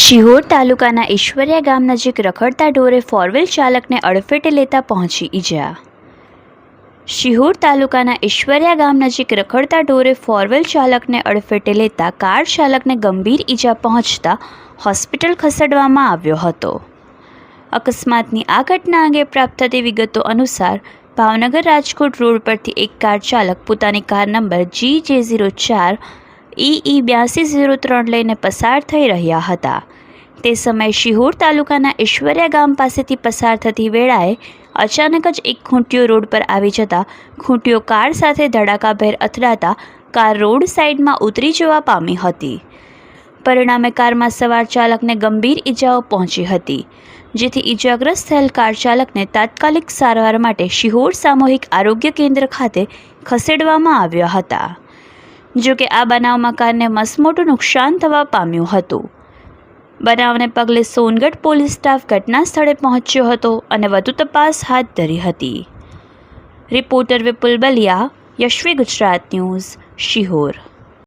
શિહોર તાલુકાના ઈશ્વરિયા ગામ નજીક રખડતા ઢોરે ફોરવ્હીલ ચાલકને અડફેટે લેતા પહોંચી ઈજા. શિહોર તાલુકાના ઈશ્વરિયા ગામ નજીક રખડતા ઢોરે ફોરવ્હીલ ચાલકને અડફેટે લેતા કાર ચાલકને ગંભીર ઈજા પહોંચતા હોસ્પિટલ ખસેડવામાં આવ્યો હતો. અકસ્માતની આ ઘટના અંગે પ્રાપ્ત થતી વિગતો અનુસાર, ભાવનગર રાજકોટ રોડ પરથી એક કાર ચાલક પોતાની કાર નંબર જી જે ઝીરો ચાર ઈ બ્યાસી ઝીરો ત્રણ લઈને પસાર થઈ રહ્યા હતા. તે સમયે શિહોર તાલુકાના ઈશ્વર્યા ગામ પાસેથી પસાર થતી વેળાએ અચાનક જ એક ખૂંટીઓ રોડ પર આવી જતા ખૂંટીઓ કાર સાથે ધડાકાભેર અથડાતા કાર રોડ સાઈડમાં ઉતરી જવા પામી હતી. પરિણામે કારમાં સવાર ચાલકને ગંભીર ઈજાઓ પહોંચી હતી, જેથી ઈજાગ્રસ્ત થયેલ કાર ચાલકને તાત્કાલિક સારવાર માટે શિહોર સામૂહિક આરોગ્ય કેન્દ્ર ખાતે ખસેડવામાં આવ્યા હતા. જો કે આ બનાવમાં કારને મસમોટું નુકસાન થવા પામ્યું હતું. બનાવને પગલે સોનગઢ પોલીસ સ્ટાફ ઘટના સ્થળે પહોંચ્યો હતો અને વધુ તપાસ હાથ ધરી હતી. Reporter Vipul Baliya, Yashvi Gujarat news, Sihor.